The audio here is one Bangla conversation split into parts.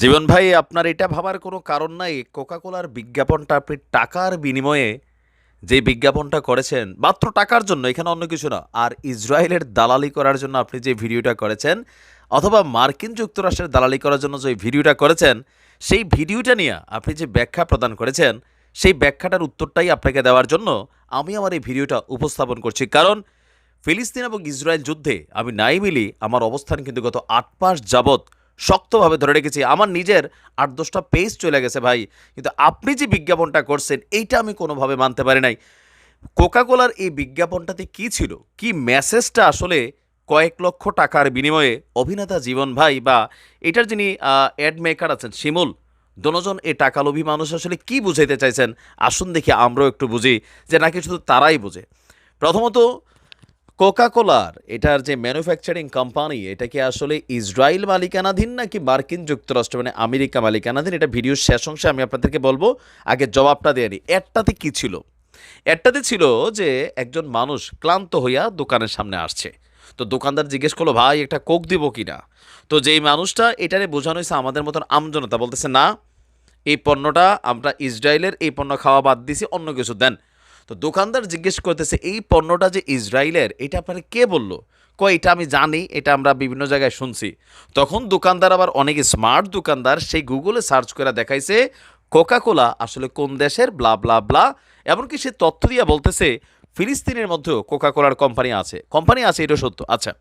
জীবন ভাই, আপনার এটা ভাবার কোনো কারণ নাই। কোকাকোলার বিজ্ঞাপনটা আপনি টাকার বিনিময়ে যে বিজ্ঞাপনটা করেছেন, মাত্র টাকার জন্য, এখানে অন্য কিছু না। আর ইসরায়েলের দালালি করার জন্য আপনি যে ভিডিওটা করেছেন, অথবা মার্কিন যুক্তরাষ্ট্রের দালালি করার জন্য যে ভিডিওটা করেছেন, সেই ভিডিওটা নিয়ে আপনি যে ব্যাখ্যা প্রদান করেছেন, সেই ব্যাখ্যাটার উত্তরটাই আপনাকে দেওয়ার জন্য আমি আমার এই ভিডিওটা উপস্থাপন করছি। কারণ ফিলিস্তিন এবং ইসরায়েল যুদ্ধে আমি নাই মিলি আমার অবস্থান কিন্তু গত আট মাস যাবৎ শক্তভাবে ধরে রেখেছি। আমার নিজের আট দশটা পেজ চলে গেছে ভাই। কিন্তু আপনি যে বিজ্ঞাপনটা করছেন, এইটা আমি কোনোভাবে মানতে পারি নাই। কোকাকোলার এই বিজ্ঞাপনটাতে কি ছিল? কি মেসেজটা আসলে কয়েক লক্ষ টাকার বিনিময়ে অভিনেতা জীবন ভাই বা এটার যিনি অ্যাড মেকার আছেন শিমুল দনোজন এই টাকালোভী মানুষ আসলে কি বুঝাইতে চাইছেন? আসুন দেখি আমরাও একটু বুঝি যে নাকি শুধু তারাই বোঝে। প্রথমত কোকাকোলার, এটার যে ম্যানুফ্যাকচারিং কোম্পানি এটা কি আসলে ইসরায়েল মালিকানাধীন নাকি মার্কিন যুক্তরাষ্ট্র? মানে আমেরিকা মালিকানাধীন? এটা ভিডিওর শেষ অংশে আমি আপনাদেরকে বলব। আগে জবাবটা দিয়ে নিই একটাতে কি ছিল? একটাতে ছিল যে একজন মানুষ ক্লান্ত হইয়া দোকানের সামনে আসছে। তো দোকানদার জিজ্ঞেস করল, ভাই, একটা কোক দিব কি না তো যেই মানুষটা এটারে বোঝানো হয়েছে আমাদের মতন আমজনতা। বলতেছে, না, এই পণ্যটা আমরা ইসরায়েলের এই পণ্য খাওয়া বাদ দিছি, অন্য কিছু দেন। তো দোকানদার জিজ্ঞেস করতেছে, এই পণ্যটা যে ইসরায়েলের, এটা আপনারা কে বলল? কয়, এটা আমি জানি, এটা আমরা বিভিন্ন জায়গায় শুনছি। তখন দোকানদার আবার অনেক স্মার্ট দোকানদার, সেই গুগলে সার্চ করে দেখাইছে, কোকাকোলা আসলে কোন দেশের? Blah blah blah. এমনকি সে তথ্য দিয়ে বলতেছে, ফিলিস্তিনের মধ্যেও কোকাকোলার কোম্পানি আছে। কোম্পানি আছে, এটা সত্য। আচ্ছা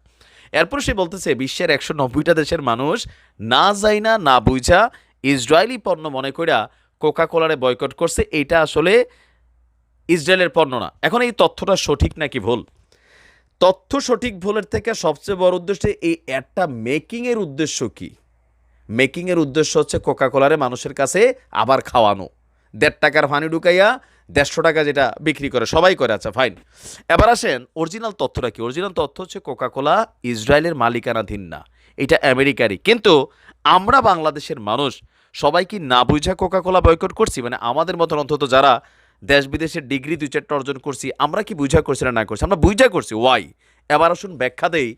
এরপর সে বলতেছে, বিশ্বের একশো নব্বইটা দেশের মানুষ না যায় না না বুঝা, ইসরায়েলি পণ্য মনে কইরা কোকাকোলারে বয়কট করছে, এটা আসলে ইসরায়েলের পণ্য না এখন এই তথ্যটা সঠিক নাকি ভুল? তথ্য সঠিক ভুলের থেকে সবচেয়ে বড় উদ্দেশ্য এই অ্যাডটা মেকিংয়ের উদ্দেশ্য কি? মেকিংয়ের উদ্দেশ্য হচ্ছে কোকাকোলারে মানুষের কাছে আবার খাওয়ানো। দেড় টাকার ফানি ঢুকাইয়া দেড়শো টাকা যেটা বিক্রি করে, সবাই করে আচ্ছা ফাইন এবার আসেন অরিজিনাল তথ্যটা কি? অরিজিনাল তথ্য হচ্ছে কোকাকোলা ইসরায়েলের মালিকানাধীন না। এটা আমেরিকারই। কিন্তু আমরা বাংলাদেশের মানুষ সবাই কি না বুঝা কোকাকোলা বয়কট করছি? মানে আমাদের মতন অন্তত যারা দেশ বিদেশের ডিগ্রি দুই চারটা অর্জন করছি, আমরা কি বুঝা করছি না না করছি? আমরা বুঝা করছি ওয়াই এবার আসুন ব্যাখ্যা দেই।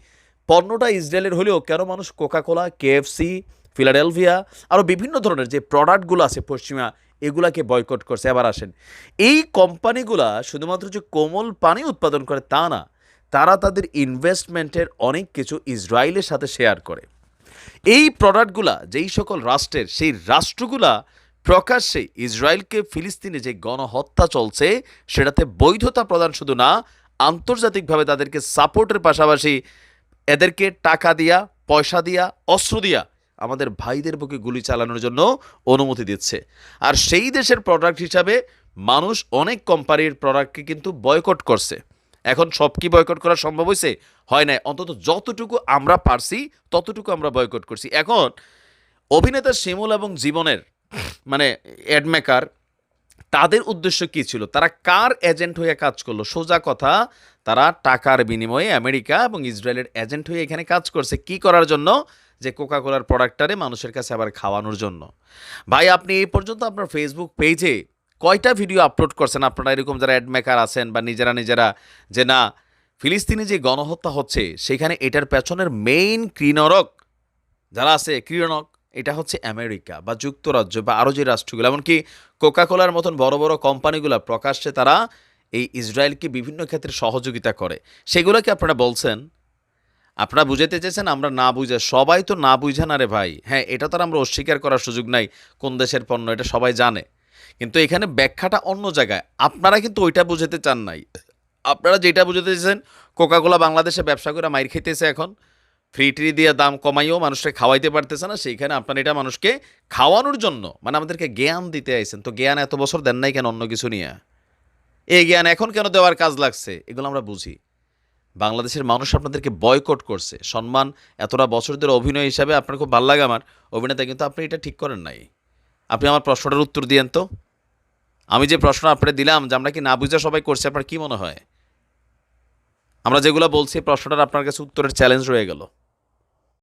পণ্যটা ইসরায়েলের হলেও কেন মানুষ কোকাকোলা কেএফসি ফিলাডেলভিয়া আরও বিভিন্ন ধরনের যে প্রোডাক্টগুলো আছে পশ্চিমা, এগুলাকে বয়কট করছে। এবার আসেন। এই কোম্পানিগুলা শুধুমাত্র যে কোমল পানি উৎপাদন করে তা না, তারা তাদের ইনভেস্টমেন্টের অনেক কিছু ইসরায়েলের সাথে শেয়ার করে। এই প্রোডাক্টগুলা যেই সকল রাষ্ট্রের, সেই রাষ্ট্রগুলা প্রকাশ্যে ইসরায়েলকে ফিলিস্তিনে যে গণহত্যা চলছে, সেটাতে বৈধতা প্রদান শুধু না, আন্তর্জাতিকভাবে তাদেরকে সাপোর্টের পাশাপাশি এদেরকে টাকা দিয়া, পয়সা দিয়া, অস্ত্র দিয়া আমাদের ভাইদের বুকে গুলি চালানোর জন্য অনুমতি দিচ্ছে। আর সেই দেশের প্রোডাক্ট হিসাবে মানুষ অনেক কোম্পানির প্রোডাক্টকে কিন্তু বয়কট করছে। এখন সব কি বয়কট করা সম্ভব হয়েছে? হয় নাই। অন্তত যতটুকু আমরা পারছি, ততটুকু আমরা বয়কট করছি। এখন অভিনেতা শিমুল এবং জীবনের মানে অ্যাডমেকার তাদের উদ্দেশ্য কী ছিল? তারা কার এজেন্ট হয়ে কাজ করল? সোজা কথা, তারা টাকার বিনিময়ে আমেরিকা এবং ইসরায়েলের এজেন্ট হয়ে এখানে কাজ করছে। কি করার জন্য? যে কোকাকোলার প্রোডাক্টটারে মানুষের কাছে আবার খাওয়ানোর জন্য। ভাই, আপনি এই পর্যন্ত আপনার ফেসবুক পেজে কয়টা ভিডিও আপলোড করছেন? আপনারা এরকম যারা অ্যাডমেকার আছেন বা নিজেরা নিজেরা যে না, ফিলিস্তিনে যে গণহত্যা হচ্ছে, সেখানে এটার পেছনের মেইন ক্রিনরক যারা আছে ক্রিয়নক এটা হচ্ছে আমেরিকা বা যুক্তরাজ্য বা আরও যে রাষ্ট্রগুলো, এমনকি কোকাকোলার মতন বড় বড় কোম্পানিগুলো প্রকাশ্যে তারা এই ইসরায়েলকে বিভিন্ন ক্ষেত্রে সহযোগিতা করে। সেগুলোকে আপনারা বলছেন? আপনারা বুঝাতে চেয়েছেন, আমরা না বুঝে, সবাই তো না বুঝে না রে ভাই। হ্যাঁ এটা তো আমরা অস্বীকার করার সুযোগ নাই, কোন দেশের পণ্য, এটা সবাই জানে। কিন্তু এখানে ব্যাখ্যাটা অন্য জায়গায়। আপনারা কিন্তু ওইটা বুঝাতে চান নাই। আপনারা যেটা বুঝাতে চেয়েছেন কোকাকোলা বাংলাদেশে ব্যবসা করে মাইর খেতেছে এখন। ফ্রি ট্রি দিয়ে দাম কমাইও মানুষকে খাওয়াইতে পারতেছে না, সেইখানে আপনার এটা মানুষকে খাওয়ানোর জন্য। মানে আমাদেরকে জ্ঞান দিতে আইছেন। তো জ্ঞান এত বছর দেন নাই কেন অন্য কিছু নিয়ে? এই জ্ঞান এখন কেন দেওয়ার কাজ লাগছে? এগুলো আমরা বুঝি। বাংলাদেশের মানুষ আপনাদেরকে বয়কট করছে। সম্মান এতটা বছর ধরে অভিনয় হিসাবে আপনার খুব ভালো লাগে আমার। অভিনেতা, কিন্তু আপনি এটা ঠিক করেন নাই। আপনি আমার প্রশ্নটার উত্তর দিয়েন তো। আমি যে প্রশ্ন আপনাকে দিলাম যে আমরা কি না বুঝে সবাই করছি, আপনার কি মনে হয়? আমরা যেগুলো বলছি, প্রশ্নটার আপনার কাছে উত্তরের চ্যালেঞ্জ রয়ে গেল।